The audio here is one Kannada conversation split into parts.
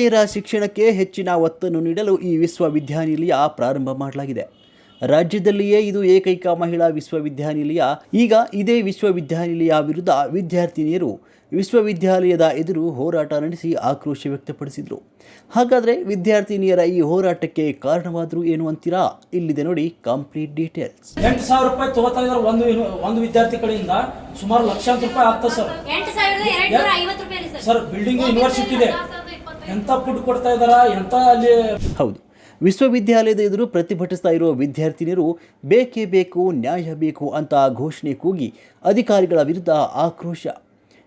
ಮಹಿಳೆಯರ ಶಿಕ್ಷಣಕ್ಕೆ ಹೆಚ್ಚಿನ ಒತ್ತನ್ನು ನೀಡಲು ಈ ವಿಶ್ವವಿದ್ಯಾನಿಲಯ ಪ್ರಾರಂಭ ಮಾಡಲಾಗಿದೆ. ರಾಜ್ಯದಲ್ಲಿಯೇ ಇದು ಏಕೈಕ ಮಹಿಳಾ ವಿಶ್ವವಿದ್ಯಾನಿಲಯ. ಈಗ ಇದೇ ವಿಶ್ವವಿದ್ಯಾನಿಲಯ ವಿರುದ್ಧ ವಿದ್ಯಾರ್ಥಿನಿಯರು ವಿಶ್ವವಿದ್ಯಾಲಯದ ಎದುರು ಹೋರಾಟ ನಡೆಸಿ ಆಕ್ರೋಶ ವ್ಯಕ್ತಪಡಿಸಿದರು. ಹಾಗಾದರೆ ವಿದ್ಯಾರ್ಥಿನಿಯರ ಈ ಹೋರಾಟಕ್ಕೆ ಕಾರಣವಾದರೂ ಏನು ಅಂತೀರಾ? ಇಲ್ಲಿದೆ ನೋಡಿ ಕಂಪ್ಲೀಟ್ ಡೀಟೇಲ್ಸ್ ಎಂಟು ಸಾವಿರ ರೂಪಾಯಿ ತಗೋತಾ ಇದ್ದಾರೆ ಒಂದು ಒಂದು ವಿದ್ಯಾರ್ಥಿ ಕಡೆಯಿಂದ. ಸುಮಾರು ಲಕ್ಷಾಂತರ ರೂಪಾಯಿ ಆಗ್ತದೆ ಸರ್. ಸರ್. ಬಿಲ್ಡಿಂಗ್ ಯೂನಿವರ್ಸಿಟಿ ಇದೆ. ಎಂತ ಫುಡ್ ಕೊಡ್ತಾ ಎಂತ ಅಲ್ಲಿ ಹೌದು. ವಿಶ್ವವಿದ್ಯಾಲಯದ ಎದುರು ಪ್ರತಿಭಟಿಸ್ತಾ ಇರುವ ವಿದ್ಯಾರ್ಥಿನಿಯರು ಬೇಕೇ ಬೇಕು, ನ್ಯಾಯ ಬೇಕು ಅಂತ ಘೋಷಣೆ ಕೂಗಿ ಅಧಿಕಾರಿಗಳ ವಿರುದ್ಧ ಆಕ್ರೋಶ.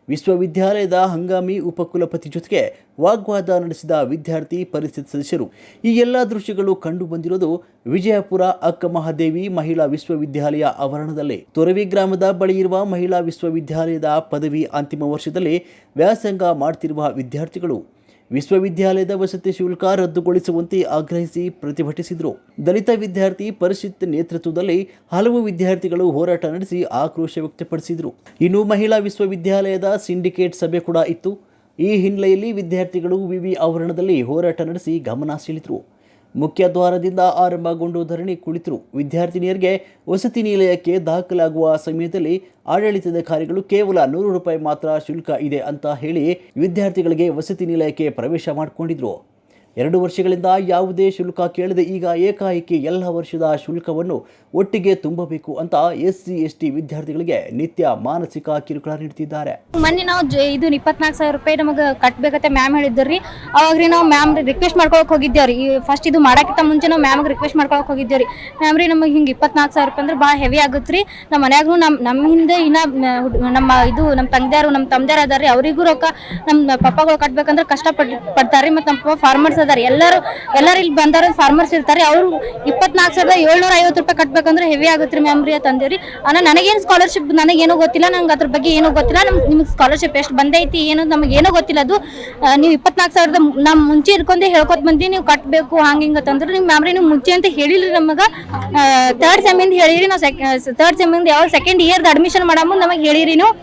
ವಿಶ್ವವಿದ್ಯಾಲಯದ ಹಂಗಾಮಿ ಉಪಕುಲಪತಿ ಜೊತೆಗೆ ವಾಗ್ವಾದ ನಡೆಸಿದ ವಿದ್ಯಾರ್ಥಿ ಪರಿಷತ್ ಸದಸ್ಯರು. ಈ ಎಲ್ಲ ದೃಶ್ಯಗಳು ಕಂಡು ಬಂದಿರೋದು ವಿಜಯಪುರ ಅಕ್ಕ ಮಹಾದೇವಿ ಮಹಿಳಾ ವಿಶ್ವವಿದ್ಯಾಲಯ ಆವರಣದಲ್ಲಿ. ತೊರವಿ ಗ್ರಾಮದ ಬಳಿ ಇರುವ ಮಹಿಳಾ ವಿಶ್ವವಿದ್ಯಾಲಯದ ಪದವಿ ಅಂತಿಮ ವರ್ಷದಲ್ಲಿ ವ್ಯಾಸಂಗ ಮಾಡ್ತಿರುವ ವಿದ್ಯಾರ್ಥಿಗಳು. ವಿಶ್ವವಿದ್ಯಾಲಯದ ವಸತಿ ಶುಲ್ಕ ರದ್ದುಗೊಳಿಸುವಂತೆ ಆಗ್ರಹಿಸಿ ಪ್ರತಿಭಟಿಸಿದರು. ದಲಿತ ವಿದ್ಯಾರ್ಥಿ ಪರಿಷತ್ ನೇತೃತ್ವದಲ್ಲಿ ಹಲವು ವಿದ್ಯಾರ್ಥಿಗಳು ಹೋರಾಟ ನಡೆಸಿ ಆಕ್ರೋಶ ವ್ಯಕ್ತಪಡಿಸಿದರು. ಇನ್ನು ಮಹಿಳಾ ವಿಶ್ವವಿದ್ಯಾಲಯದ ಸಿಂಡಿಕೇಟ್ ಸಭೆ ಕೂಡ ಇತ್ತು. ಈ ಹಿನ್ನೆಲೆಯಲ್ಲಿ ವಿದ್ಯಾರ್ಥಿಗಳು ವಿವಿ ಆವರಣದಲ್ಲಿ ಹೋರಾಟ ನಡೆಸಿ ಗಮನ ಸೆಳೆದರು. ಮುಖ್ಯ ದ್ವಾರದಿಂದ ಆರಂಭಗೊಂಡು ಧರಣಿ ಕುಳಿತರು. ವಿದ್ಯಾರ್ಥಿನಿಯರಿಗೆ ವಸತಿ ನಿಲಯಕ್ಕೆ ದಾಖಲಾಗುವ ಸಮಯದಲ್ಲಿ ಆಡಳಿತದ ಕಾರ್ಯಗಳು ಕೇವಲ ನೂರು ರೂಪಾಯಿ ಮಾತ್ರ ಶುಲ್ಕ ಇದೆ ಅಂತ ಹೇಳಿ ವಿದ್ಯಾರ್ಥಿಗಳಿಗೆ ವಸತಿ ನಿಲಯಕ್ಕೆ ಪ್ರವೇಶ ಮಾಡಿಕೊಂಡಿದ್ರು. ಎರಡು ವರ್ಷಗಳಿಂದ ಯಾವುದೇ ಶುಲ್ಕ ಕೇಳದೆ ಈಗ ಏಕಾಏಕಿ ಎಲ್ಲ ವರ್ಷದ ಶುಲ್ಕವನ್ನು ಒಟ್ಟಿಗೆ ತುಂಬಬೇಕು ಅಂತ ಎಸ್ ಸಿ ಎಸ್ ಟಿ ವಿದ್ಯಾರ್ಥಿಗಳಿಗೆ ನಿತ್ಯ ಮಾನಸಿಕ ಕಿರುಕುಳ ನೀಡುತ್ತಿದ್ದಾರೆ. ಮೊನ್ನೆ ನಾವು ಇದು ಇಪ್ಪತ್ನಾಲ್ಕು ಸಾವಿರ ರೂಪಾಯಿ ನಮಗೆ ಕಟ್ಟಬೇಕಂತ ಮ್ಯಾಮ್ ಹೇಳಿದ್ರಿ ಅವಾಗ ನಾವು ಮ್ಯಾಮ್ ರಿಕ್ವೆಸ್ಟ್ ಮಾಡ್ಕೊಳಕ್ ಹೋಗಿದ್ದೇವ್ರಿ. ಫಸ್ಟ್ ಇದು ಮಾಡೋಕ್ಕಿಂತ ಮುಂಚೆ ನಾವು ಮ್ಯಾಮ್ಗೆ ರಿಕ್ವೆಸ್ಟ್ ಮಾಡ್ಕೊಳಕ್ ಹೋಗಿದ್ದೇವ್ರಿ. ಮ್ಯಾಮ್ ರೀ ನಮಗೆ ಹಿಂಗೆ ಇಪ್ಪತ್ನಾಲ್ಕು ಸಾವಿರ ರೂಪಾಯಿ ಅಂದ್ರೆ ಭಾಳ ಹೆವಿ ಆಗುತ್ತೆ ರೀ ನಮ್ಮ ಮನ್ಯಾಗೂ ನಮ್ಮ ನಮ್ಮ ಹಿಂದೆ ಇನ್ನ ನಮ್ಮ ಇದು, ನಮ್ಮ ತಂದೆಯಾರು ನಮ್ಮ ತಮ್ದ್ಯಾರು ಅದಾರ ರೀ ಅವರಿಗೂ ರೊಕ್ಕ ನಮ್ಮ ಪಪ್ಪಗಳು ಕಟ್ಬೇಕಂದ್ರೆ ಕಷ್ಟ ಪಡ್ ಮತ್ತು ನಮ್ಮ ಫಾರ್ಮರ್ಸ್ ಅದಾರ ಎಲ್ಲರೂ ಎಲ್ಲರೂ ಇಲ್ಲಿ ಬಂದಾರ ಫಾರ್ಮರ್ಸ್ ಇರ್ತಾರೆ. ಅವರು ಇಪ್ಪತ್ನಾಲ್ಕು ಸಾವಿರದ ಏಳ್ನೂರ ಐವತ್ತು ರೂಪಾಯಿ ಕಟ್ಬೇಕಂದ್ರೆ ಹೆವಿ ಆಗುತ್ತೆ ರೀ ಮ್ಯಾಮ್ ರೀ ಅಣ್ಣ, ನನಗೇನು ಸ್ಕಾಲರ್ಶಿಪ್ ನನಗೇನು ಗೊತ್ತಿಲ್ಲ. ನಂಗೆ ಅದ್ರ ಬಗ್ಗೆ ಏನೂ ಗೊತ್ತಿಲ್ಲ. ನಮ್ಗೆ ನಿಮ್ಗೆ ಸ್ಕಾಲರ್ಶಿಪ್ ಎಷ್ಟು ಬಂದೈತಿ ಏನು ನಮಗೆ ಏನೂ ಗೊತ್ತಿಲ್ಲ. ಅದು ನೀವು ಇಪ್ಪತ್ನಾಲ್ಕು ಸಾವಿರದ ನಮ್ಮ ಮುಂಚೆ ಇಟ್ಕೊಂಡೆ ಹೇಳ್ಕೊತ ಬಂದಿ ನೀವು ಕಟ್ಟಬೇಕು ಹಂಗೆ ಹಿಂಗೆ ಅಂತಂದ್ರೆ. ನೀವು ಮ್ಯಾಮ್ ರೀ, ನೀವು ಮುಂಚೆ ಅಂತ ಹೇಳಿಲ್ರಿ ನಮಗೆ. ತರ್ಡ್ ಸೆಮಿಂದ ಹೇಳಿರಿ. ನಾವು ಸೆಕ್ ತರ್ಡ್ ಸೆಮಿಂದ ಯಾವ ಸೆಕೆಂಡ್ ಇಯರ್ದು ಅಡ್ಮಿಷನ್ ಮಾಡಮು ನಮಗೆ ಹೇಳಿರಿ ನೀವು.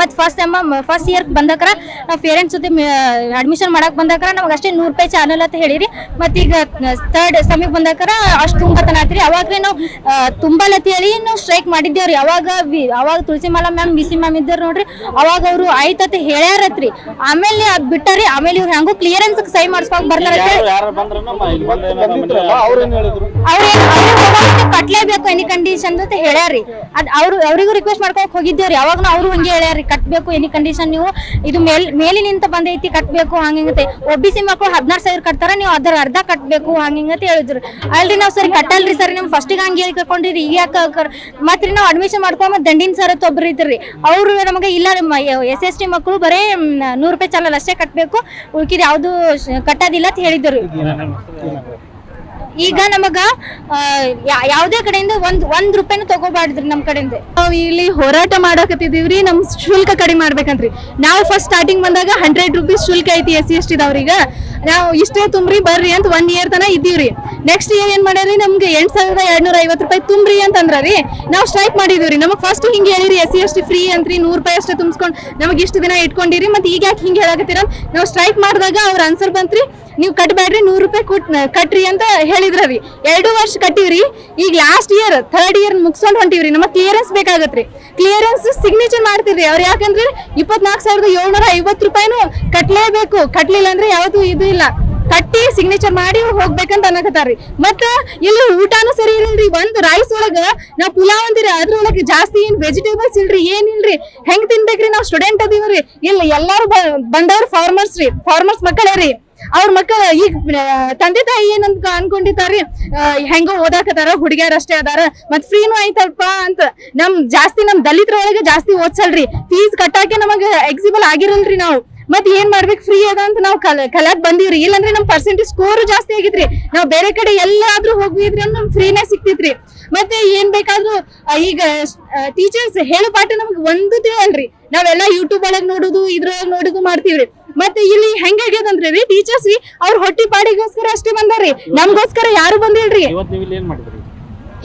ಮತ್ತು ಫಸ್ಟ್ ಟೈಮ್ ಫಸ್ಟ್ ಇಯರ್ ಬಂದಕ್ರ ನಾವು ಪೇರೆಂಟ್ಸ್ ಜೊತೆ ಅಡ್ಮಿಷನ್ ಮಾಡಕ್ಕೆ ಬಂದಕ್ರ ನಮ್ಗೆ ಅಷ್ಟೇ ನೂರು ರೂಪಾಯಿ ಚಾನಲ್ ಅಂತ ಹೇಳಿರಿ. ಮತ್ತು ಈಗ ತರ್ಡ್ ಸೆಮಿಗೆ ಬಂದಕ್ರ ಅಷ್ಟು ತುಂಬತನಾತ್ರಿ ಅವಾಗ ನಾವು ತುಂಬಲತ್ತಿ ತುಂಬಲತ್ ಹೇಳಿ ನಾವು ಸ್ಟ್ರೈಕ್ ಮಾಡಿದ್ದೇವ್ರಿ. ಅವಾಗ ವಿ- ಅವಾಗ ತುಳಸಿಮಾಲಾ ಮ್ಯಾಮ್ ಬಿಸಿ ಮ್ಯಾಮ್ ಇದ್ದಾರೆ ನೋಡ್ರಿ ಅವಾಗ ಅವರು ಆಯ್ತತೆ ಹೇಳ್ಯಾರತ್ರಿ. ಆಮೇಲೆ ಅದ್ ಬಿಟ್ಟಾರಿ ಆಮೇಲೆ ಇವ್ರು ಹೆಂಗೂ ಕ್ಲಿಯರೆನ್ಸ್ ಸೈ ಮಾಡಿಸ್ಕೊಂಡ್ ಮನೆ- ಅವ್ರೇನ್ ಹೇಳಿದ್ರು? ಅವ್ರು ಕಟ್ಲೇಬೇಕು ಎನಿ ಕಂಡೀಷನ್ ಅಂತ ಹೇಳ್ಯಾರಿ. ಅದ್ ಅವ್ರು ಅವರಿಗೂ ರಿಕ್ವೆಸ್ಟ್ ಮಾಡ್ಕೊಕ್ ಹೋಗಿದ್ದೇವ್ರಿ. ಅವಾಗ ಅವರು ಹಂಗೆ ಹೇಳ್ಯಾರಿ. ಕಟ್ಬೇಕು ಎನಿ ಕಂಡೀಷನ್ ನೀವು ಇದು ಮೇಲ್, ಮೇಲಿನಿಂದ ಬಂದೈತಿ ಕಟ್ಬೇಕು, ಹಂಗಿಂಗತೆ. ಒ ಬಿ ಸಿ ಮಕ್ಕಳು ಹದಿನಾರು ಸಾವಿರ ಕಟ್ತಾರ, ನೀವು ಅದರ ಅರ್ಧ ಕಟ್ಬೇಕು, ಹಂಗಿಂಗತೆ ಹೇಳಿದ್ರು. ಅಲ್ರಿ ನಾವು ಸರಿ ಕಟ್ಟಲ್ರಿ ಸರ್, ನಿಮ್ ಫಸ್ಟಿಗೆ ಹಂಗೆ ಹೇಳಿ ಕರ್ಕೊಂಡಿರಿ ಈಗ ಯಾಕೆ ಮತ್ತೆ ನಾವು ಅಡ್ಮಿಷನ್ ಮಾಡ್ಕೊಂಡ್ ದಂಡಿನ ಸರ್ ಒಬ್ರು ಇದ್ರಿ ಅವರು ನಮಗೆ ಇಲ್ಲ ಎಸ್ ಎಸ್ ಟಿ ಮಕ್ಕಳು ಬರೇ ನೂರು ರೂಪಾಯಿ ಚಾಲಲ್ ಅಷ್ಟೇ ಕಟ್ಬೇಕು. ಉಳ್ಕಿದ ಯಾವ್ದು ಕಟ್ಟೋದಿಲ್ಲ ಅಂತ ಹೇಳಿದ್ರು. ಈಗ ನಮಗ ಯಾವುದೇ ಕಡೆಯಿಂದ ಒಂದ್ ಒಂದ್ ರೂಪಾಯಿನೂ ತಗೋಬಾರ್ದ್ರಿ ನಮ್ ಕಡೆಯಿಂದ. ನಾವು ಇಲ್ಲಿ ಹೋರಾಟ ಮಾಡಕತ್ತಿದೀವ್ರಿ ನಮ್ ಶುಲ್ಕ ಕಡಿಮೆ ಮಾಡ್ಬೇಕಂತ್ರಿ. ನಾವು ಫಸ್ಟ್ ಸ್ಟಾರ್ಟಿಂಗ್ ಬಂದಾಗ ಹಂಡ್ರೆಡ್ ರುಪೀಸ್ ಶುಲ್ಕ ಐತಿ ಎಸ್ ಸಿ ಎಸ್ ಟಿದವ್ರೀಗ ನಾವು ಇಷ್ಟೇ ತುಂಬ್ರಿ, ಬರ್ರಿ ಅಂತ ಒನ್ ಇಯರ್ ತನ ಇದ್ದೀವ್ರಿ. ನೆಕ್ಸ್ಟ್ ಇಯರ್ ಏನ್ ಮಾಡ್ಯಾರಿ ನಮ್ಗೆ ಎಂಟ್ ಸಾವಿರದ ಎರಡ್ನೂರ ಐವತ್ತು ರೂಪಾಯಿ ತುಂಬ್ರಿ ಅಂದ್ರಿ ನಾವು ಸ್ಟ್ರೈಕ್ ಮಾಡಿದೀವ್ರಿ. ನಮಗೆ ಫಸ್ಟ್ ಹಿಂಗೆ ಹೇಳಿರಿ S C S T free ಅಂತ್ರಿ, ನೂರು ರೂಪಾಯಿ ಅಷ್ಟೇ ತುಂಬಿಸ್ಕೊಂಡು ನಮಗೆ ಇಷ್ಟು ದಿನ ಇಟ್ಕೊಂಡಿರಿ. ಮತ್ತೆ ಈಗ ಯಾಕೆ ಹಿಂಗೆ ಹೇಳಕತ್ತೀರ? ನಾವು ಸ್ಟ್ರೈಕ್ ಮಾಡಿದಾಗ ಅವ್ರ ಆನ್ಸರ್ ಬಂತ್ರಿ, ನೀವು ಕಟ್ಬೇಡ್ರಿ ನೂರು ರೂಪಾಯಿ ಕೊಟ್ ಕಟ್ರಿ ಅಂತ ಹೇಳಿದ್ರಿ ಎರಡು ವರ್ಷ ಕಟ್ಟಿವ್ರಿ. ಈಗ ಲಾಸ್ಟ್ ಇಯರ್ ಥರ್ಡ್ ಇಯರ್ ಮುಗಿಸ್ಕೊಂಡು ಹೊಂಟಿವ್ರಿ. ನಮಗೆ ಕ್ಲಿಯರೆನ್ಸ್ ಬೇಕಾಗತ್ರಿ. ಕ್ಲಿಯರೆನ್ಸ್ ಸಿಗ್ನೇಚರ್ ಮಾಡ್ತಿರ್ರಿ. ಅವ್ರು ಯಾಕಂದ್ರೆ ಇಪ್ಪತ್ನಾಲ್ಕು ಸಾವಿರದ ಏಳ್ನೂರ ಐವತ್ತು ರೂಪಾಯಿನೂ ಕಟ್ಲೇಬೇಕು. ಕಟ್ಲಿಲ್ಲ ಅಂದ್ರೆ ಯಾವುದು ಇದು ಇಲ್ಲ. ಕಟ್ಟಿ ಸಿಗ್ನೇಚರ್ ಮಾಡಿ ಹೋಗ್ಬೇಕಂತ ಅನ್ನಕತ್ತಾರ್ರಿ. ಮತ್ತ ಇಲ್ಲಿ ಊಟಾನು ಸರಿ ಇರಲ್ರಿ ಒಂದ್ ರೈಸ್ ಒಳಗ ನಾವ್ ಪುಲಾವ್ ಅಂತೀರಿ ಅದ್ರೊಳಗೆ ಜಾಸ್ತಿ ಏನ್ ವೆಜಿಟೇಬಲ್ಸ್ ಇಲ್ರಿ ಏನಿಲ್ರಿ ಹೆಂಗ್ ತಿನ್ಬೇಕ್ರಿ ನಾವ್ ಸ್ಟೂಡೆಂಟ್ ಅದೀವ್ರಿ. ಇಲ್ಲ ಎಲ್ಲಾರು ಬಂದವ್ರು ಫಾರ್ಮರ್ಸ್ ರೀ. ಫಾರ್ಮರ್ಸ್ ಮಕ್ಕಳೇ ರೀ. ಅವ್ರ ಮಕ್ಕಳ ಈಗ ತಂದೆ ತಾಯಿ ಏನಂತ ಅನ್ಕೊಂಡಿರ್ತಾರ್ರಿ ಆ, ಹೆಂಗೋ ಓದಾಕತ್ತಾರ ಹುಡುಗಿಯರ್ ಅಷ್ಟೇ ಅದಾರ. ಮತ್ ಫ್ರೀನು ಐತಲ್ಪ ಅಂತ. ನಮ್ ಜಾಸ್ತಿ ನಮ್ ದಲಿತರ ಒಳಗೆ ಜಾಸ್ತಿ ಓದ್ಸಲ್ರಿ. ಫೀಸ್ ಕಟ್ಟಾಕೆ ನಮಗ ಎಕ್ಸಿಬಲ್ ಆಗಿರಲ್ರಿ ನಾವು. ಮತ್ ಏನ್ ಮಾಡ್ಬೇಕು? ಫ್ರೀ ಅದ ಅಂತ ನಾವು ಕಲಾಕ್ ಬಂದಿವ್ರಿ. ಇಲ್ಲಂದ್ರೆ ನಮ್ ಪರ್ಸೆಂಟೇಜ್ ಸ್ಕೋರ್ ಜಾಸ್ತಿ ಆಗಿದ್ರಿ ನಾವ್ ಬೇರೆ ಕಡೆ ಎಲ್ಲಾದ್ರೂ ಹೋಗಿದ್ರಿ ಅಂದ್ರೆ ನಮ್ ಫ್ರೀನೇ ಸಿಕ್ತಿತ್ರಿ ಮತ್ತೆ ಏನ್ ಬೇಕಾದ್ರೂ ಈಗ ಟೀಚರ್ಸ್ ಹೇಳೋ ಪಾಠ ನಮ್ಗೆ ಒಂದು ತಿಳಿಯಲ್ರಿ ನಾವೆಲ್ಲ ಯೂಟ್ಯೂಬ್ ಒಳಗ್ ನೋಡುದು ಇದ್ರೊಳಗ್ ನೋಡುದು ಮಾಡ್ತೀವ್ರಿ. ಮತ್ತೆ ಇಲ್ಲಿ ಹೆಂಗಾಗ್ಯದಂದ್ರೆ ರೀ ಟೀಚರ್ಸ್ ರೀ ಅವ್ರ ಹೊಟ್ಟಿ ಪಾಡಿಗೋಸ್ಕರ ಅಷ್ಟೇ ಬಂದಾರ್ರಿ. ನಮ್ಗೋಸ್ಕರ ಯಾರು ಬಂದಿಲ್ರಿ? ಇವತ್ತು ನೀವು ಇಲ್ಲಿ ಏನ್ ಮಾಡಿದ್ರಿ?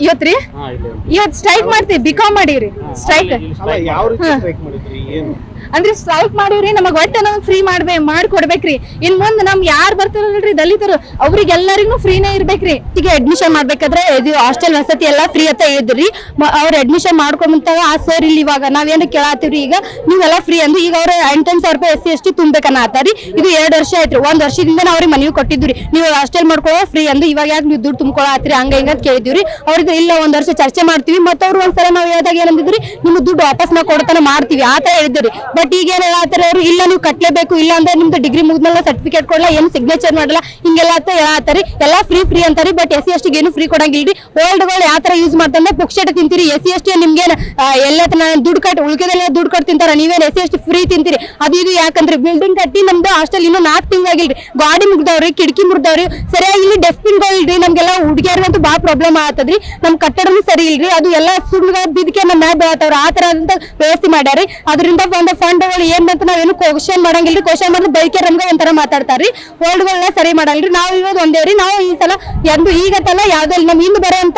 ಇವತ್ತ್ರಿ? ಹಾ ಇಲ್ಲಿ. ಇವತ್ ಸ್ಟ್ರೈಕ್ ಮಾಡ್ತೀವಿ ಬಿಕಾಮ್ ಮಾಡಿವ್ರಿ. ಸ್ಟ್ರೈಕ್ ಅಂದ್ರೆ ಸ್ಟ್ರೈಕ್ ಮಾಡಿವ್ರಿ ನಮಗ್ ಒಟ್ಟ ನಮಗ್ ಫ್ರೀ ಮಾಡ್ಬೇ, ಮಾಡ್ಕೊಡ್ಬೇಕ್ರಿ. ಇನ್ ಮುಂದ್ ನಮ್ ಯಾರ್ ಬರ್ತಾರಲ್ರಿ ದಲಿತರು, ಅವ್ರಿಗೆಲ್ಲರಿಗೂ ಫ್ರೀನೇ ಇರ್ಬೇಕ್ರಿ. ಈಗ ಅಡ್ಮಿಷನ್ ಮಾಡ್ಬೇಕಾದ್ರೆ ಇದು ಹಾಸ್ಟೆಲ್ ವಸತಿ ಎಲ್ಲಾ ಫ್ರೀ ಅಂತ ಹೇಳಿದ್ರಿ. ಅವ್ರ ಅಡ್ಮಿಷನ್ ಮಾಡ್ಕೊಂಬಂತಾಗ, ಆ ಸರ್ ಇಲ್ಲಿ ಇವಾಗ, ನಾವೇನು ಕೇಳಾತೀವ್ರಿ ಈಗ? ನೀವೆಲ್ಲ ಫ್ರೀ ಅಂದ್ರೆ ಈಗ ಅವ್ರ ಎಂಟು ಸಾವಿರ ರೂಪಾಯಿ ಎಸ್ ಸಿ ಎಸ್ ಟಿ ತುಂಬೇಕನ್ನ ಆತಾರಿ ಇದು ಎರಡು ವರ್ಷ ಆಯ್ತ್ರಿ, ಒಂದ್ ವರ್ಷದಿಂದ ನಾವ್ ಅವ್ರಿಗೆ ಮನವಿ ಕೊಟ್ಟಿದ್ರಿ ನೀವು ಹಾಸ್ಟೆಲ್ ಮಾಡ್ಕೊಳ್ಳೋ ಫ್ರೀ ಅಂದ್ರೆ ಇವಾಗ ಯಾಕೆ ನೀವು ದುಡ್ಡು ತುಂಬ್ಕೊಳ್ಳೋ ಆತ್ರಿ ಹಂಗ ಹಿಂಗ ಅಂತ ಕೇಳಿದ್ವಿ ಅವ್ರಿಗೆ ಇಲ್ಲ, ಒಂದ್ ವರ್ಷ ಚರ್ಚೆ ಮಾಡ್ತೀವಿ ಮತ್ತೆ ಅವ್ರು ಒಂದ್ಸಲ ನಾವ್ ಹೇಳಿದಾಗ ಏನಂದಿದ್ರಿ? ನಿಮ್ಗೆ ದುಡ್ಡು ವಾಪಸ್ ನಾವು ಕೊಡ್ತಾನೆ ಮಾಡ್ತೀವಿ. ಆ ತರ ಹೇಳಿದ್ರಿ. ಬಟ್ ಈಗ ಏನ್ ಹೇಳತ್ತಾರ ಅವ್ರು, ಇಲ್ಲ ನೀವು ಕಟ್ಲೇಬೇಕು, ಇಲ್ಲ ಅಂದ್ರೆ ನಿಮ್ದು ಡಿಗ್ರಿ ಮುಗಿದ್ಮೇಲೆ ಸರ್ಟಿಫಿಕೇಟ್ ಕೊಡಲ್ಲ ಏನು ಸಿಗ್ನೇಚರ್ ಮಾಡಲ್ಲ, ಹಿಂಗೆಲ್ಲ ಅಂತ ಹೇಳತ್ತಾರಿ. ಎಲ್ಲ ಫ್ರೀ ಫ್ರೀ ಅಂತಾರೆ ಬಟ್ ಎಸ್ ಸಿ ಎಸ್ ಏನು ಫ್ರೀ ಕೊಡಂಗಿಲ್ಲ ಕೊಡಂಗಿಲ್ರಿ ಓಲ್ಡ್ಗಳು ಯಾವ ತರ ಯೂಸ್ ಮಾಡ್ತಾರೆ ಪುಕ್ಷಟ ತಿಂತೀರಿ. ಎಸ್ ಸಿ ಎಸ್ ಟಿ ನಿಮ್ಗೆ ಎಲ್ಲ ದುಡ್ಡು ಕಟ್ಟಿ ಉಳಿಕೆದಲ್ಲ ದುಡ್ಡು ಕಟ್ಟಿ ತಿಂತಾರ, ನೀವೇನ್ S C S T free ತಿಂತೀರಿ. ಅದು ಇದು ಯಾಕಂದ್ರೆ ಬಿಲ್ಡಿಂಗ್ ಕಟ್ಟಿ ನಮ್ದು ಹಾಸ್ಟೆಲ್ ಇನ್ನೂ ನಾಲ್ಕು ತಿಂಗಳಾಗಿಲ್ರಿ. ಗಾಡಿ ಮುಗ್ದವ್ರಿ, ಕಿಟಕಿ ಮುಗ್ದವ್ರಿ, ಸರಿಯಾಗಿ ಇಲ್ಲಿ ಡಸ್ಟ್ಬಿನ್ ಇಲ್ರಿ, ನಮ್ಗೆಲ್ಲ ಹುಡುಗಿಯರ್ಗಂತೂ ಭಾಳ ಪ್ರಾಬ್ಲಮ್ ಆಗ್ತದ್ರಿ. ನಮ್ ಕಟ್ಟಡನು ಸರಿ ಇಲ್ರಿ, ಅದು ಎಲ್ಲ ಸುಳ್ಳು ಬಿದ್ಕೆ ನಮ್ಮ ಮ್ಯಾಗ ಬೀಳತ್ತವ್ರ ಆ ತರ ಅಂತ ವ್ಯವಸ್ಥೆ ಮಾಡ್ಯಾರಿ ಅದರಿಂದ ಒಂದು ಫಂಡ್ಗಳು ಏನ್ ಅಂತ ನಾವೇನು ಕ್ವಶನ್ ಮಾಡಂಗಿಲ್ರಿ. ಕ್ವಶನ್ ಮಾಡಿದ್ರೆ ಬೈಕೆ ನಮ್ಗೆ ಒಂಥರ ಮಾತಾಡ್ತಾರ್ರಿ. ವರ್ಡ್ಗಳನ್ನ ಸರಿ ಮಾಡಲ್ರಿ. ನಾವು ಇರೋದು ಒಂದೇವ್ರಿ ನಾವು ಈ ಸಲ ಎಂದು ಈಗತ್ತಲ್ಲ ಯಾವ್ದೋ ಇಲ್ಲ ನಮ್ ಹಿಂದ್ ಬರೋಂತ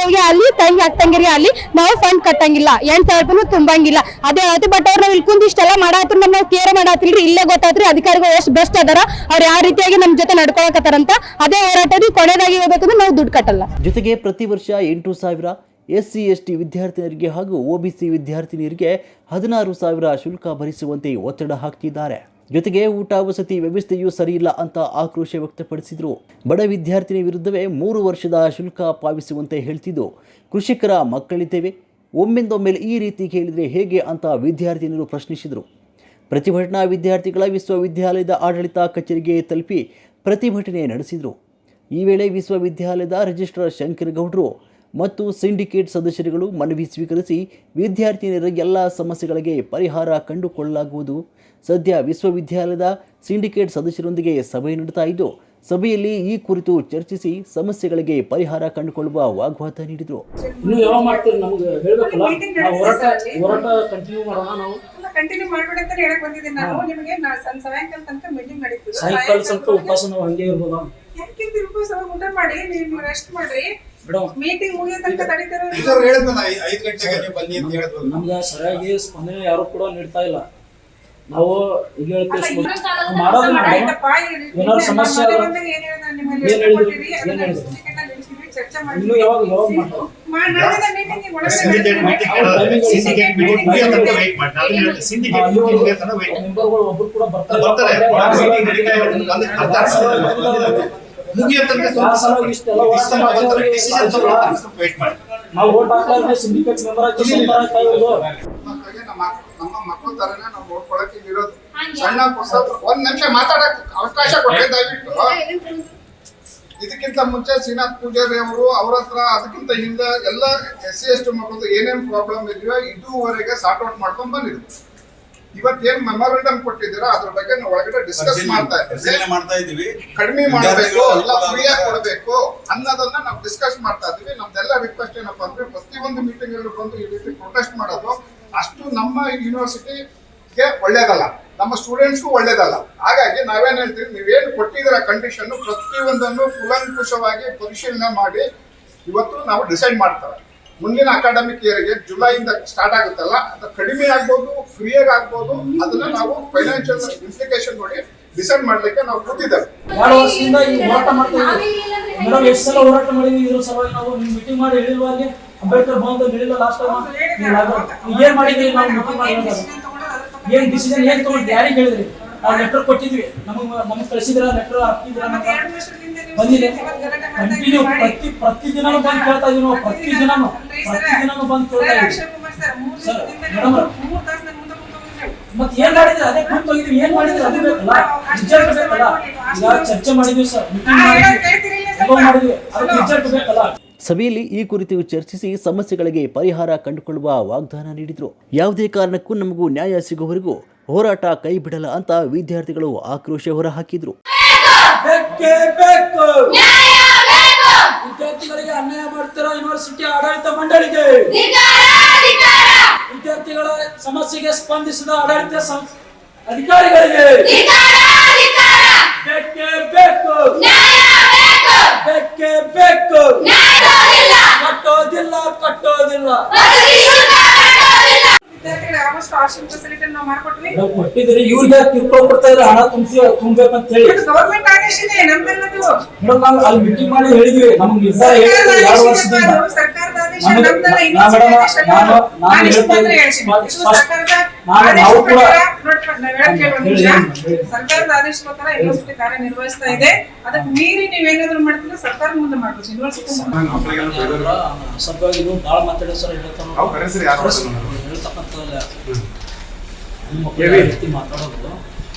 ಹೋಗಿ ಅಲ್ಲಿ, ತಂಗಿ ಹಾಕ್ತಂಗಿರಿ ಅಲ್ಲಿ ನಾವು ಫಂಡ್ ಕಟ್ಟಂಗಿಲ್ಲ. ಎಂಟ್ ಸಾವಿರ ರೂಪಾಯಿ ತುಂಬಂಗಿಲ್ಲ. ಅದೇ ಆಯ್ತು ಬಟ್ ಅವ್ರ ನಾವು ಕುಂತ ಇಷ್ಟೆಲ್ಲ ಮಾಡಾತ್ರ ನಮ್ಮ ಕೇರ್ ಮಾಡಾತಿಲ್ರಿ ಇಲ್ಲೇ ಗೊತ್ತಾತ್ರಿ. ಅಧಿಕಾರಿಗಳು ಎಷ್ಟು ಬೆಸ್ಟ್ ಅದಾರ. ಅವ್ರು ಯಾವ ರೀತಿಯಾಗಿ ನಮ್ ಜೊತೆ ನಡ್ಕೊಳಕತ್ತಾರಂತ ಅದೇ ಹೋರಾಟ ರೀ ಕೊನೆದಾಗಿ ಹೋಗ್ಬೇಕಂದ್ರೆ ನಾವು ದುಡ್ಡು ಕಟ್ಟಲ್ಲ. ಜೊತೆಗೆ ಪ್ರತಿ ವರ್ಷ ಎಂಟು ಸಾವಿರ ಎಸ್ ಸಿ ಎಸ್ ಟಿ ವಿದ್ಯಾರ್ಥಿನಿಯರಿಗೆ ಹಾಗೂ ಒ ಬಿ ಸಿ ವಿದ್ಯಾರ್ಥಿನಿಯರಿಗೆ ಹದಿನಾರು ಸಾವಿರ ಶುಲ್ಕ ಭರಿಸುವಂತೆ ಒತ್ತಡ ಹಾಕ್ತಿದ್ದಾರೆ. ಜೊತೆಗೆ ಊಟ, ವಸತಿ ವ್ಯವಸ್ಥೆಯೂ ಸರಿಯಿಲ್ಲ ಅಂತ ಆಕ್ರೋಶ ವ್ಯಕ್ತಪಡಿಸಿದರು. ಬಡ ವಿದ್ಯಾರ್ಥಿನಿ ವಿರುದ್ಧವೇ ಮೂರು ವರ್ಷದ ಶುಲ್ಕ ಪಾವಿಸುವಂತೆ ಹೇಳ್ತಿದ್ದು. ಕೃಷಿಕರ ಮಕ್ಕಳಿದ್ದೇವೆ. ಒಮ್ಮೆಂದೊಮ್ಮೆಲೆ ಈ ರೀತಿ ಕೇಳಿದರೆ ಹೇಗೆ ಅಂತ ವಿದ್ಯಾರ್ಥಿನಿಯರು ಪ್ರಶ್ನಿಸಿದರು. ಪ್ರತಿಭಟನಾ ವಿದ್ಯಾರ್ಥಿಗಳ ವಿಶ್ವವಿದ್ಯಾಲಯದ ಆಡಳಿತ ಕಚೇರಿಗೆ ತಲುಪಿ ಪ್ರತಿಭಟನೆ ನಡೆಸಿದರು. ಈ ವೇಳೆ ವಿಶ್ವವಿದ್ಯಾಲಯದ ರಿಜಿಸ್ಟ್ರಾರ್ ಶಂಕರಗೌಡರು ಮತ್ತು ಸಿಂಡಿಕೇಟ್ ಸದಸ್ಯರುಗಳು ಮನವಿ ಸ್ವೀಕರಿಸಿ ವಿದ್ಯಾರ್ಥಿನಿಯರ ಎಲ್ಲ ಸಮಸ್ಯೆಗಳಿಗೆ ಪರಿಹಾರ ಕಂಡುಕೊಳ್ಳಲಾಗುವುದು. ಸದ್ಯ ವಿಶ್ವವಿದ್ಯಾಲಯದ ಸಿಂಡಿಕೇಟ್ ಸದಸ್ಯರೊಂದಿಗೆ ಸಭೆ ನಡೆತಾ ಇದ್ದು ಸಭೆಯಲ್ಲಿ ಈ ಕುರಿತು ಚರ್ಚಿಸಿ ಸಮಸ್ಯೆಗಳಿಗೆ ಪರಿಹಾರ ಕಂಡುಕೊಳ್ಳುವ ವಾಗ್ವಾದ ನೀಡಿದರು. ಇನ್ನು ಯಾವಾಗ ಮಾಡ್ತೀರಿ ನಮ್ಗೆ ಹೇಳ್ಬೇಕಲ್ಲ? ನಾವು ಹೋರಾಟ ಹೋರಾಟ ಕಂಟಿನ್ಯೂ ಮಾಡೋಣ ನಾವು. ಕಂಟಿನ್ಯೂ ಮಾಡ್ಬೇಡಿ ಅಂತ ಹೇಳಕ್ ಬಂದಿದ್ದೀನಿ ನಾನು. ನಿಮಗೆ ಸಾಯಂಕಾಲ ತನಕ ಮೀಟಿಂಗ್ ನಡೀತದೆ. ಸಾಯಂಕಾಲ ಸ್ವಲ್ಪ ಉಪವಾಸ ನಾವು ಹಂಗೆ ಇರ್ಬೋದಾ? ಯಾಕೆ ಉಪವಾಸ ಊಟ ಮಾಡಿ. ನೀವು ರೆಸ್ಟ್ ಮಾಡ್ರಿ. ಮೀಟಿಂಗ್ ಮುಗಿಯೋ ತನಕ ತಡೀತಾರೋ ಇದ್ದವ್ರು ಹೇಳಿದ್ನಲ್ಲ ಐ- ಐದ್ ಗಂಟೆಗೆ ನೀವು ಬನ್ನಿ ಅಂತ ಹೇಳಿದ್ರು ನಮ್ಗೆ ಸರಿಯಾಗಿ ಸ್ಪಂದನೆ ಯಾರು ಕೂಡ ನೀಡ್ತಾ ಇಲ್ಲ. ನಾವು ಈಗ ಹೇಳ್ತೀವಿ ಏನಾದ್ರು ಸಮಸ್ಯೆ ಆದ್ರೆ ಏನ್ ಹೇಳಿದ್ರು? ಏನ್ ಹೇಳಿದ್ರು? ಇನ್ನು ಯಾವಾಗ ಯಾವಾಗ ಮಾಡ್ತಾರೆ? ಸಿಂಡಿಕೇಟ್ ಮೀಟಿಂಗ್ ಸಿಂಡಿಕೇಟ್ ಮೀಟಿಂಗ್ ಮುಗಿಯೋ ತನಕ ವೇಟ್ ಮಾಡಿ ನಾನು ಹೇಳ್ತೀನಿ ಸಿಂಡಿಕೇಟ್ ಮೀಟಿಂಗ್ ಮುಗಿಯೋ ತನಕ ವೇಟ್ ಮಾಡಿ ಮೆಂಬರ್ಗಳು ಒಬ್ರು ಕೂಡ ಬರ್ತಾರೆ. ನಡೀತಾ ಮುಗಿಯೋ ತನಕ ಆ ಸಲುವಾಗಿ ಇಷ್ಟೆಲ್ಲ ಹೋರಾಟ ಮಾಡ್ತಾರೆ. ಡಿಸಿಷನ್ ತಗೊಳ್ತಾರೆ ಸ್ವಲ್ಪ ವೇಟ್ ಮಾಡಿ. ನಾವು ಓಟ್ ಹಾಕ್ಲಾರ್ದೆ ಸಿಂಡಿಕೇಟ್ ಮೆಂಬರ್ ಆಗಿ ಮೆಂಬರ್ ಆಗ್ತಾ ಇರೋದು. ನಮ್ಮ ಮಕ್ಕಳ ತರನೇ ನಾವು ನೋಡ್ಕೊಳಕ್ಕೆ ಇರೋದು. ಸಣ್ಣ ಒಂದ್ ನಿಮಿಷ ಮಾತಾಡಕ್ ಅವಕಾಶ ಕೊಟ್ಟೆ ದಯವಿಟ್ಟು. ಇದಕ್ಕಿಂತ ಮುಂಚೆ ಶ್ರೀನಾಥ್ ಪೂಜಾರಿ ಅವರು ಅವ್ರ ಹತ್ರ ಅದಕ್ಕಿಂತ ಹಿಂದೆ ಎಲ್ಲ ಎಸ್ ಸಿ ಎಸ್ ಟಿ ಮಕ್ಕಳು ಏನೇನ್ ಪ್ರಾಬ್ಲಮ್ ಇದೆಯೋ ಇದುವರೆಗೆ ಸಾರ್ಟ್ ಔಟ್ ಮಾಡ್ಕೊಂಡ್ ಬಂದಿದ್ರು. ಇವತ್ತೇನ್ ಮೆಮೊರಂಡಮ್ ಕೊಟ್ಟಿದ್ದೀರಾ? ಅದ್ರ ಬಗ್ಗೆ ನಾವು ಒಳಗಡೆ ಡಿಸ್ಕಸ್ ಮಾಡ್ತಾ ಇದ್ದೀವಿ. ಕಡಿಮೆ ಮಾಡಬೇಕು ಎಲ್ಲ ಫ್ರೀಯಾಗಿ ಕೊಡಬೇಕು ಅನ್ನೋದನ್ನ ನಾವು ಡಿಸ್ಕಸ್ ಮಾಡ್ತಾ ಇದೀವಿ ನಮ್ದೆಲ್ಲ ರಿಕ್ವೆಸ್ಟ್ ಏನಪ್ಪಾ ಅಂದ್ರೆ ಪ್ರತಿಯೊಂದು ಮೀಟಿಂಗ್ ಅಲ್ಲಿ ಬಂದು ಈ ರೀತಿ ಪ್ರೊಟೆಸ್ಟ್ ಮಾಡೋದು ಅಷ್ಟು ನಮ್ಮ ಯೂನಿವರ್ಸಿಟಿಗೆ ಒಳ್ಳೇದಲ್ಲ. ನಮ್ಮ ಸ್ಟೂಡೆಂಟ್ಸ್ಗೂ ಒಳ್ಳೇದಲ್ಲ. ಹಾಗಾಗಿ ನಾವೇನ್ ಹೇಳ್ತೀವಿ ನೀವೇನು ಕೊಟ್ಟಿದ್ದೀರ ಕಂಡೀಷನ್ ಪ್ರತಿಯೊಂದನ್ನು ಕುಲಂಕುಶವಾಗಿ ಪರಿಶೀಲನೆ ಮಾಡಿ ಇವತ್ತು ನಾವು ಡಿಸೈಡ್ ಮಾಡ್ತಾರೆ ಮುಂದಿನ ಅಕಾಡೆಮಿಕ್ ಇಯರ್ಗೆ ಜುಲೈಯಿಂದ ಸ್ಟಾರ್ಟ್ ಆಗುತ್ತಲ್ಲ, ಅದು ಕಡಿಮೆ ಆಗ್ಬೋದು ಫ್ರೀಯಾಗಿ ಆಗ್ಬೋದು, ಅದನ್ನ ನಾವು ಫೈನಾನ್ಷಿಯಲ್ ಇಂಪ್ಲಿಕೇಶನ್ ನೋಡಿ ಡಿಸೈಡ್ ಮಾಡ್ಲಿಕ್ಕೆ ನಾವು ಕೂತಿದ್ದೇವೆ. ಬಹಳ ವರ್ಷದಿಂದ ಈ ಹೋರಾಟ ಮಾಡ್ತಾ ಇದ್ದೀವಿ. ಮೇಡಮ್, ಎಷ್ಟು ಸಲ ಹೋರಾಟ ಮಾಡಿದ್ವಿ ಇದ್ರ ಸಲುವಾಗಿ ನಾವು ನಿಮ್ ಮೀಟಿಂಗ್ ಮಾಡಿ ಹೇಳಿಲ್ವಾ ಅಲ್ಲಿ? ಅಂಬೇಡ್ಕರ್ ಭವನದಲ್ಲಿ ಹೇಳಿಲ್ಲ ಲಾಸ್ಟ್ ಟೈಮ್ ಏನ್ ಮಾಡಿದ್ರಿ ನಾವು ಮೀಟಿಂಗ್ ಮಾಡಿ ಏನ್ ಡಿಸಿಷನ್ ಏನ್ ತಗೊಂಡು ಯಾರಿಗೆ ಹೇಳಿದ್ರಿ? ನಾವು ಲೆಟರ್ ಕೊಟ್ಟಿದ್ವಿ. ನಮಗ್ ನಮಗ್ ಕಳಿಸಿದ್ರ ಲೆಟರ್ ಹಾಕಿದ್ರ ಬಂದಿದೆ ಕಂಟಿನ್ಯೂ ಪ್ರತಿ ಪ್ರತಿ ದಿನ ಬಂದು ಕೇಳ್ತಾ ಇದೀವಿ ನಾವು ಪ್ರತಿ ದಿನ ಪ್ರತಿ ದಿನ ಬಂದು ಕೇಳ್ತಾ ಇದೀವಿ ಮತ್ತೆ ಏನ್ ಮಾಡಿದ್ರೆ? ಅದೇ ಕೂತ್ ಹೋಗಿದ್ವಿ ಏನ್ ಮಾಡಿದ್ರೆ? ಅದು ಬೇಕಲ್ಲ. ರಿಸಲ್ಟ್ ಬೇಕಲ್ಲ ಈಗ ಚರ್ಚೆ ಮಾಡಿದ್ವಿ ಸರ್? ಮೀಟಿಂಗ್ ಮಾಡಿದ್ವಿ. ಎಲ್ಲೋ ಮಾಡಿದ್ವಿ. ಅದಕ್ಕೆ ರಿಸಲ್ಟ್ ಬೇಕಲ್ಲ. ಸಭೆಯಲ್ಲಿ ಈ ಕುರಿತು ಚರ್ಚಿಸಿ ಸಮಸ್ಯೆಗಳಿಗೆ ಪರಿಹಾರ ಕಂಡುಕೊಳ್ಳುವ ವಾಗ್ದಾನ ನೀಡಿದರು. ಯಾವುದೇ ಕಾರಣಕ್ಕೂ ನಮಗೂ ನ್ಯಾಯ ಸಿಗುವವರೆಗೂ ಹೋರಾಟ ಕೈ ಬಿಡಲ್ಲ ಅಂತ ವಿದ್ಯಾರ್ಥಿಗಳು ಆಕ್ರೋಶ ಹೊರಹಾಕಿದ್ರು. ಬೇಕೇ ಬೇಕು ವಿದ್ಯಾರ್ಥಿಗಳಿಗೆ ಅನ್ಯಾಯ ಮಾಡ್ತಿರೋ ಯೂನಿವರ್ಸಿಟಿ ಆಡಳಿತ ಮಂಡಳಿಗೆ. ವಿದ್ಯಾರ್ಥಿಗಳ ಸಮಸ್ಯೆಗೆ ಸ್ಪಂದಿಸಿದ ಆಡಳಿತ ಸಂಸ್- ಅಧಿಕಾರಿಗಳಿಗೆ. ಬೇಕೇ ಬೇಕು ಬೇಕೇ ಬೇಕು ಕಟ್ಟೋದಿಲ್ಲ ಕಟ್ಟೋದಿಲ್ಲ. ವಿದ್ಯಾರ್ಥಿಗಳು ಆಲ್ಮೋಸ್ಟ್ ಹಾಸ್ಟೆಲ್ ಫೆಸಿಲಿಟಿ ನಾವು ಮಾಡ್ಕೊಟ್ವಿ. ನಾವು ಕೊಟ್ಟಿದ್ರಿ ಇವ್ರಿಗೆ ಕಿರ್ಕೊಳ್ ಕೊಡ್ತಾ ಇದ್ರೆ ಹಣ ತುಂಬಿಸಿ ಅಂತ ಹೇಳಿ. ಇದು ಆದೇಶ ಇದೆ. ನಮ್ಮೆಲ್ಲದು ಮೇಡಮ್ ನಾವು ಅಲ್ಲಿ ಮೀಟಿಂಗ್ ಮಾಡಿ ಹೇಳಿದ್ವಿ. ನಮ್ಗೆ ನಿರ್ಧಾರ ಹೇಳಿದ್ರು ಎರಡು ವರ್ಷದಿಂದ. ಸರ್ಕಾರದ ಆದೇಶ ನಮ್ದಲ್ಲ ಆದೇಶ ನಾನು ಅಲ್ಲ. ನಾನು ನಾನು ಇಷ್ಟು ಮಾತ್ರ ಹೇಳ್ತೀನಿ. ಹೇಳ್ತೀನಿ. ಇದು ಸ್ಪಷ್ಟ- ಸರ್ಕಾರದ ನಾನು ಆದೇಶ ನಾವು ಕೂಡ ಪ್ರಕಾರ ನೋಡ್ಕೊಂಡು ಸರ್ಕಾರ ಹೇಳಕ್ಕೆ ಒಂದು ಹೇಳಿ, ನಿಮಿಷ. ಹೇಳಿ. ಸರ್ಕಾರದ ಆದೇಶ ಪ್ರಕಾರ ಯೂನಿವರ್ಸಿಟಿ ಕಾರ್ಯನಿರ್ವಹಿಸ್ತಾ ಇದೆ. ಅದಕ್ಕೆ ಮೀರಿ ನೀವೇನಾದ್ರೂ ಮಾಡ್ತೀರಾ ಸರ್ಕಾರ ಮುಂದೆ ಮಾಡ್ಬೇಕು ಯೂನಿವರ್ಸಿಟಿ ಮುಂದೆ ಸ್ವಲ್ಪ ಇದು ಭಾಳ ಮಾತಾಡೋ ಸರ್ ಹೇಳ್ತಾನೆ ನಾವು ಕರೆಸ್ರಿ ಯಾರು ಮಕ್ಕಳು ಯಾವ ರೀತಿ ಮಾತಾಡೋದು.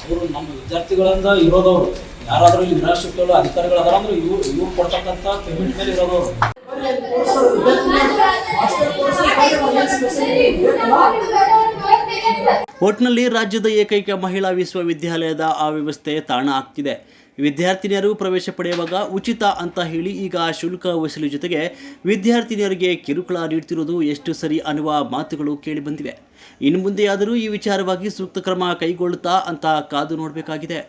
ಅವರು ನಮ್ಮ ವಿದ್ಯಾರ್ಥಿಗಳಿಂದ ಇರೋದವರು. ಯಾರಾದ್ರೂ ಇಲ್ಲಿ ಯೂನಿವರ್ಸಿಟಿ ಅಧಿಕಾರಿಗಳು ಅದಾರ ಅಂದ್ರೆ ಇವ್ರು ಇವ್ರು ಕೊಡ್ತಕ್ಕಂಥ ಪೇಮೆಂಟ್ ಮೇಲೆ ಇರೋದವರು. ಒಟ್ನಲ್ಲಿ ರಾಜ್ಯದ ಏಕೈಕ ಮಹಿಳಾ ವಿಶ್ವವಿದ್ಯಾಲಯದ ಆ ವ್ಯವಸ್ಥೆ ತಾಣ ಆಗ್ತಿದೆ. ವಿದ್ಯಾರ್ಥಿನಿಯರು ಪ್ರವೇಶ ಪಡೆಯುವಾಗ ಉಚಿತ ಅಂತ ಹೇಳಿ ಈಗ ಶುಲ್ಕ ವಸೂಲಿ ಜೊತೆಗೆ ವಿದ್ಯಾರ್ಥಿನಿಯರಿಗೆ ಕಿರುಕುಳ ನೀಡ್ತಿರೋದು ಎಷ್ಟು ಸರಿ ಅನ್ನುವ ಮಾತುಗಳು ಕೇಳಿಬಂದಿವೆ ಇನ್ನು ಮುಂದೆಯಾದರೂ ಈ ವಿಚಾರವಾಗಿ ಸೂಕ್ತ ಕ್ರಮ ಕೈಗೊಳ್ಳುತ್ತಾ ಅಂತ ಕಾದು ನೋಡಬೇಕಾಗಿದೆ.